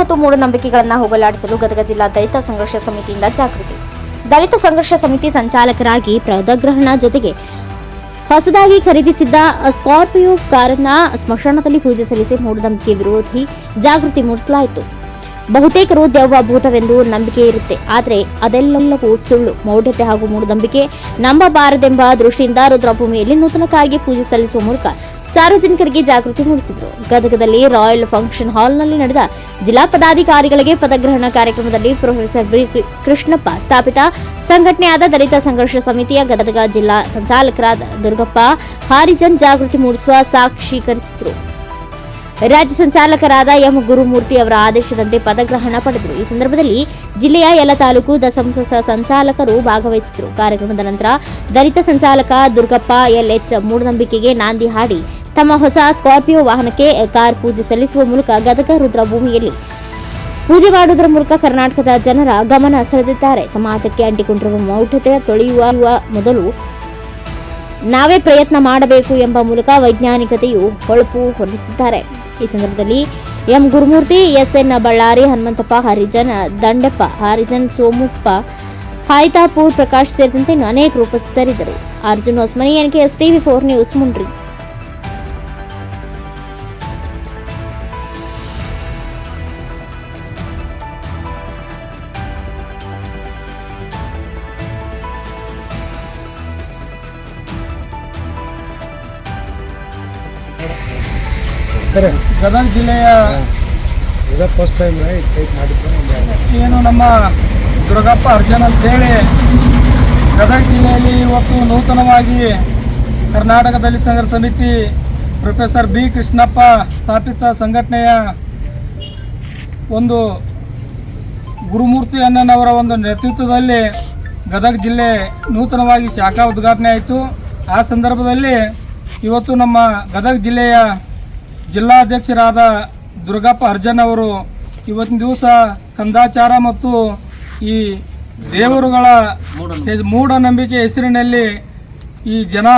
ಮತ್ತು ಮೂಢನಂಬಿಕೆಗಳನ್ನು ಹೋಗಲಾಡಿಸಲು ಗದಗ ಜಿಲ್ಲಾ ದಲಿತ ಸಂಘರ್ಷ ಸಮಿತಿಯಿಂದ ಜಾಗೃತಿ. ದಲಿತ ಸಂಘರ್ಷ ಸಮಿತಿ ಸಂಚಾಲಕರಾಗಿ ಪದಗ್ರಹಣ ಜೊತೆಗೆ ಹೊಸದಾಗಿ ಖರೀದಿಸಿದ್ದ ಸ್ಕಾರ್ಪಿಯೋ ಕಾರನ್ನ ಸ್ಮಶಾನದಲ್ಲಿ ಪೂಜೆ ಸಲ್ಲಿಸಿ ಮೂಢನಂಬಿಕೆ ವಿರೋಧಿ ಜಾಗೃತಿ ಮೂಡಿಸಲಾಯಿತು. ಬಹುತೇಕರು ದೆವ್ವ ಭೂತವೆಂದು ನಂಬಿಕೆ ಇರುತ್ತೆ. ಆದರೆ ಅದೆಲ್ಲವೂ ಸುಳ್ಳು, ಮೌಢ್ಯತೆ ಹಾಗೂ ಮೂಢನಂಬಿಕೆ ನಂಬಬಾರದೆಂಬ ದೃಷ್ಟಿಯಿಂದ ರುದ್ರಭೂಮಿಯಲ್ಲಿ ನೂತನಕ್ಕಾಗಿ ಪೂಜೆ ಸಲ್ಲಿಸುವ ಮೂಲಕ ಸಾರ್ವಜನಿಕರಿಗೆ ಜಾಗೃತಿ ಮೂಡಿಸಿದರು. ಗದಗದಲ್ಲಿ ರಾಯಲ್ ಫಂಕ್ಷನ್ ಹಾಲ್ನಲ್ಲಿ ನಡೆದ ಜಿಲ್ಲಾ ಪದಾಧಿಕಾರಿಗಳಿಗೆ ಪದಗ್ರಹಣ ಕಾರ್ಯಕ್ರಮದಲ್ಲಿ ಪ್ರೊಫೆಸರ್ ಬಿ ಕೃಷ್ಣಪ್ಪ ಸ್ಥಾಪಿತ. ಸಂಘಟನೆಯಾದ ದಲಿತ ಸಂಘರ್ಷ ಸಮಿತಿಯ ಗದಗ ಜಿಲ್ಲಾ ಸಂಚಾಲಕರಾದ ದುರ್ಗಪ್ಪ ಹಾರಿಜನ್ ಜಾಗೃತಿ ಮೂಡಿಸುವ ಸಾಕ್ಷೀಕರಿಸಿದರು. ರಾಜ್ಯ ಸಂಚಾಲಕರಾದ ಎಂ ಗುರುಮೂರ್ತಿ ಅವರ ಆದೇಶದಂತೆ ಪದಗ್ರಹಣ ಪಡೆದರು. ಈ ಸಂದರ್ಭದಲ್ಲಿ ಜಿಲ್ಲೆಯ ಎಲ್ಲ ತಾಲೂಕು ದಸಂಸ ಸಂಚಾಲಕರು ಭಾಗವಹಿಸಿದರು. ಕಾರ್ಯಕ್ರಮದ ನಂತರ ದಲಿತ ಸಂಚಾಲಕ ದುರ್ಗಪ್ಪ, ಎಲ್ಎಚ್ ಮೂಢನಂಬಿಕೆಗೆ ನಾಂದಿ ಹಾಡಿ ತಮ್ಮ ಹೊಸ ಸ್ಕಾರ್ಪಿಯೋ ವಾಹನಕ್ಕೆ ಕಾರ್ ಪೂಜೆ ಸಲ್ಲಿಸುವ ಮೂಲಕ ಗದಗ ರುದ್ರಭೂಮಿಯಲ್ಲಿ ಪೂಜೆ ಮಾಡುವುದರ ಮೂಲಕ ಕರ್ನಾಟಕದ ಜನರ ಗಮನ ಸೆಳೆದಿದ್ದಾರೆ. ಸಮಾಜಕ್ಕೆ ಅಂಟಿಕೊಂಡಿರುವ ಮೌಢ್ಯತೆ ತೊಳೆಯುವ ಮೊದಲು ನಾವೇ ಪ್ರಯತ್ನ ಮಾಡಬೇಕು ಎಂಬ ಮೂಲಕ ವೈಜ್ಞಾನಿಕತೆಯು ಹೊಳಪು ಹೊರಡಿಸಿದ್ದಾರೆ. ಈ ಸಂದರ್ಭದಲ್ಲಿ ಎಂ ಗುರುಮೂರ್ತಿ, ಎಸ್ಎನ್ ಬಳ್ಳಾರಿ, ಹನುಮಂತಪ್ಪ, ಹರಿಜನ್, ದಂಡಪ್ಪ, ಹರಿಜನ್ ಸೋಮುಪ್ಪ, ಹಾಯಿತಾಪೂರ್ ಪ್ರಕಾಶ್ ಸೇರಿದಂತೆ ಅನೇಕರು ಉಪಸ್ಥಿತರಿದ್ದರು. Arjun Hosmani NK S TV four news, Mundri. ಸರಿ. ಗದಗ ಜಿಲ್ಲೆಯ ಇದ ಫಸ್ಟ್ ಟೈಮ್ ಟೈಪ್ ಮಾಡಿದ್ದೆ. ಏನು ನಮ್ಮ ದುರ್ಗಪ್ಪ ಅರ್ಜುನ್ ಅಂತೇಳಿ ಗದಗ ಜಿಲ್ಲೆಯಲ್ಲಿ ಇವತ್ತು ನೂತನವಾಗಿ ಕರ್ನಾಟಕದಲ್ಲಿ ಸಂಘರ್ಷ ಸಮಿತಿ ಪ್ರೊಫೆಸರ್ ಬಿ ಕೃಷ್ಣಪ್ಪ ಸ್ಥಾಪಿತ ಸಂಘಟನೆಯ ಒಂದು ಗುರುಮೂರ್ತಿ ಅಣ್ಣನವರ ಒಂದು ನೇತೃತ್ವದಲ್ಲಿ ಗದಗ ಜಿಲ್ಲೆ ನೂತನವಾಗಿ ಶಾಖಾ ಉದ್ಘಾಟನೆ ಆಯಿತು. ಆ ಸಂದರ್ಭದಲ್ಲಿ ಇವತ್ತು ನಮ್ಮ ಗದಗ ಜಿಲ್ಲೆಯ ಜಿಲ್ಲಾಧ್ಯಕ್ಷರಾದ ದುರ್ಗಪ್ಪ ಅರ್ಜನ್ ಅವರು ಇವತ್ತಿನ ದಿವಸ ಕಂದಾಚಾರ ಮತ್ತು ಈ ದೇವರುಗಳ ಮೂಢನಂಬಿಕೆ ಹೆಸರಿನಲ್ಲಿ ಈ ಜನ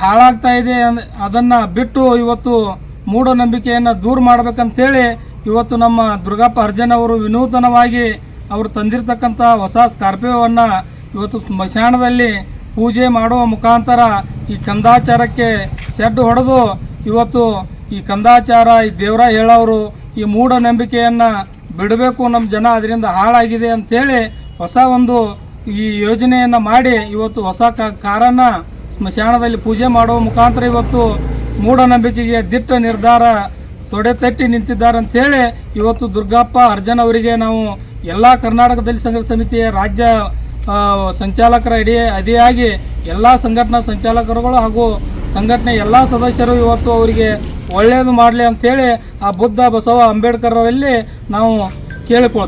ಹಾಳಾಗ್ತಾ ಇದೆ ಅದನ್ನ ಬಿಟ್ಟು ಇವತ್ತು ಮೂಢನಂಬಿಕೆಯನ್ನು ದೂರ ಮಾಡಬೇಕಂತೇಳಿ ಇವತ್ತು ನಮ್ಮ ದುರ್ಗಪ್ಪ ಅರ್ಜನ್ ಅವರು ವಿನೂತನವಾಗಿ ಅವರು ತಂದಿರತಕ್ಕಂಥ ಹೊಸ ಸ್ಕಾರ್ಪಿಯೋವನ್ನು ಇವತ್ತು ಸ್ಮಶಾನದಲ್ಲಿ ಪೂಜೆ ಮಾಡುವ ಮುಖಾಂತರ ಈ ಕಂದಾಚಾರಕ್ಕೆ ಶೆಡ್ ಹೊಡೆದು ಇವತ್ತು ಈ ಕಂದಾಚಾರ, ಈ ದೇವರ ಹೇಳೋರು ಈ ಮೂಢನಂಬಿಕೆಯನ್ನು ಬಿಡಬೇಕು ನಮ್ಮ ಜನ, ಅದರಿಂದ ಹಾಳಾಗಿದೆ ಅಂಥೇಳಿ ಹೊಸ ಒಂದು ಈ ಯೋಜನೆಯನ್ನು ಮಾಡಿ ಇವತ್ತು ಹೊಸ ಕ- ಕಾರನ್ನು ಸ್ಮಶಾನದಲ್ಲಿ ಪೂಜೆ ಮಾಡುವ ಮುಖಾಂತರ ಇವತ್ತು ಮೂಢನಂಬಿಕೆಗೆ ದಿಟ್ಟ ನಿರ್ಧಾರ ತೊಡೆ ತಟ್ಟಿ ನಿಂತಿದ್ದಾರೆ ಅಂಥೇಳಿ ಇವತ್ತು ದುರ್ಗಪ್ಪ ಅರ್ಜನ್ ಅವರಿಗೆ ನಾವು ಎಲ್ಲ ಕರ್ನಾಟಕದಲ್ಲಿ ಸಂಘ, ಸಮಿತಿಯ ರಾಜ್ಯ ಸಂಚಾಲಕರ ಅಡಿ ಅದಿಯಾಗಿ ಎಲ್ಲ ಸಂಘಟನಾ ಸಂಚಾಲಕರುಗಳು ಹಾಗೂ ಸಂಘಟನೆ ಎಲ್ಲ ಸದಸ್ಯರು ಇವತ್ತು ಅವರಿಗೆ ಒಳ್ಳೆಯದು ಮಾಡಲಿ ಅಂತೇಳಿ ಆ ಬುದ್ಧ ಬಸವ ಅಂಬೇಡ್ಕರ್ ಅವರಲ್ಲಿ ನಾವು ಕೇಳಿಕೊಳ್ತೇವೆ